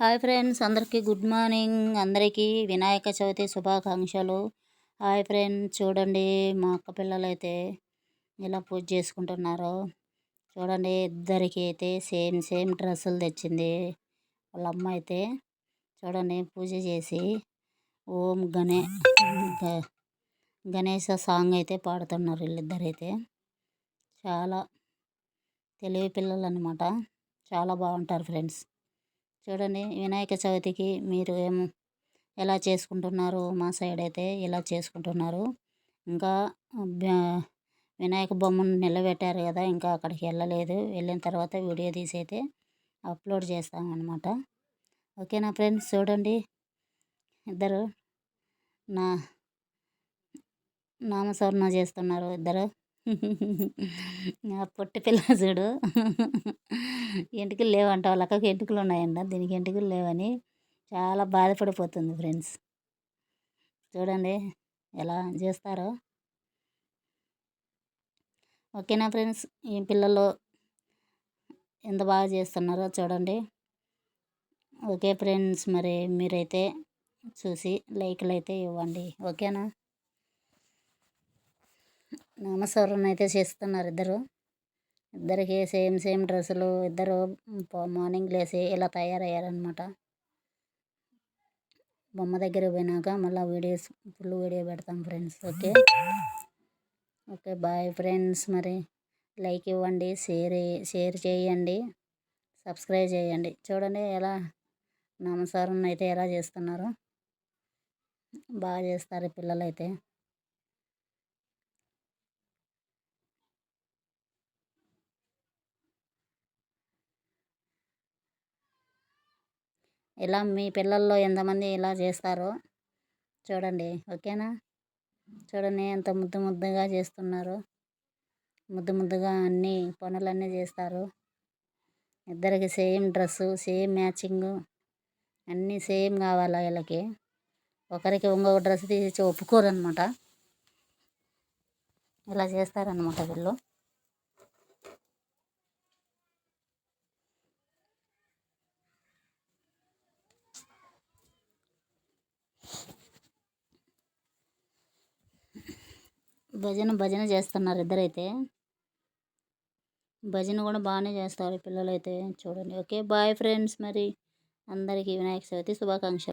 Hi friends అందరికీ good morning. అందరికీ వినాయక చవితి శుభాకాంక్షలు. హాయ్ ఫ్రెండ్స్ చూడండి మా అక్క పిల్లలు అయితే ఇలా పూజ చేసుకుంటున్నారు. చూడండి ఇద్దరికి అయితే సేమ్ సేమ్ డ్రెస్సులు తెచ్చింది వాళ్ళ అమ్మ అయితే. చూడండి పూజ చేసి ఓం గణే గణేష సాంగ్ అయితే పాడుతున్నారు వీళ్ళిద్దరైతే. చాలా తెలివి పిల్లలు అనమాట చాలా బాగుంటారు ఫ్రెండ్స్. చూడండి వినాయక చవితికి మీరు ఏం ఎలా చేసుకుంటున్నారు? మా సైడ్ అయితే ఇలా చేసుకుంటున్నారు. ఇంకా వినాయక బొమ్మను నిలబెట్టారు కదా ఇంకా అక్కడికి వెళ్ళలేదు. వెళ్ళిన తర్వాత వీడియో తీసి అయితే అప్లోడ్ చేస్తామన్నమాట ఓకేనా ఫ్రెండ్స్? చూడండి. ఇద్దరు నా నామస్మరణ చేస్తున్నారు ఇద్దరు. పొట్టి పిల్ల చూడు. ఎంటుకలు లేవంట వాళ్ళ అక్కకి ఎంటుకలు ఉన్నాయంట. దీనికి ఎంటుకలు లేవని చాలా బాధపడిపోతుంది ఫ్రెండ్స్. చూడండి ఎలా చేస్తారో. ఓకేనా ఫ్రెండ్స్? ఈ పిల్లలు ఎంత బాగా చేస్తున్నారో చూడండి. ఓకే ఫ్రెండ్స్ మరి మీరైతే చూసి లైక్లు అయితే ఇవ్వండి. ఓకేనా? నామస్మరణ అయితే చేస్తున్నారు ఇద్దరు. ఇద్దరికి సేమ్ సేమ్ డ్రెస్సులు. ఇద్దరు మార్నింగ్ లేసి ఇలా తయారయ్యారనమాట బొమ్మ దగ్గర పోయినాక మళ్ళీ వీడియోస్ ఫుల్ వీడియో పెడతాం friends. Okay? Okay bye friends. మరి లైక్ ఇవ్వండి షేర్ షేర్ చేయండి సబ్స్క్రైబ్ చేయండి. చూడండి ఎలా నమస్కారం అయితే ఎలా చేస్తున్నారు. బాగా చేస్తారు పిల్లలైతే. ఇలా మీ పిల్లల్లో ఎంతమంది ఇలా చేస్తారో చూడండి. ఓకేనా? చూడండి ఎంత ముద్దు ముద్దుగా చేస్తున్నారు. ముద్దు ముద్దుగా అన్నీ పనులన్నీ చేస్తారు. ఇద్దరికి సేమ్ డ్రెస్సు సేమ్ మ్యాచింగు అన్నీ సేమ్ కావాలి వీళ్ళకి? ఒకరికి ఇంకొక డ్రెస్ తీసి ఒప్పుకోరు అనమాట ఇలా చేస్తారనమాట వీళ్ళు. భజన భజన చేస్తున్నారు ఇద్దరైతే. భజన కూడా బాగానే చేస్తారు పిల్లలైతే చూడండి. ఓకే బాయ్ ఫ్రెండ్స్ మరి. అందరికీ వినాయక చవితి శుభాకాంక్షలు.